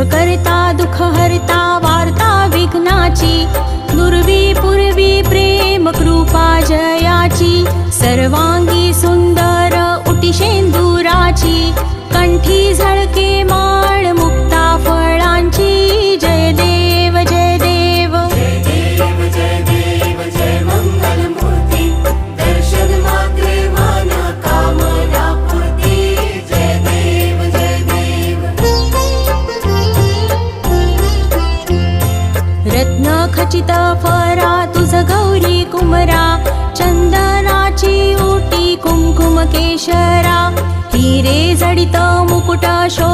सुख करता दुःख हरता वार्ता विघ्नाची दुर्वी पूर्वी प्रेम कृपा जयाची सर्वांगी सुंदर उटी शेंदुराची कंठी झळके रत्न खचित फरा तुझ गौरी कुमरा चंदनाची ओटी कुमकुम केशरा. हिरे जडित मुकुट शो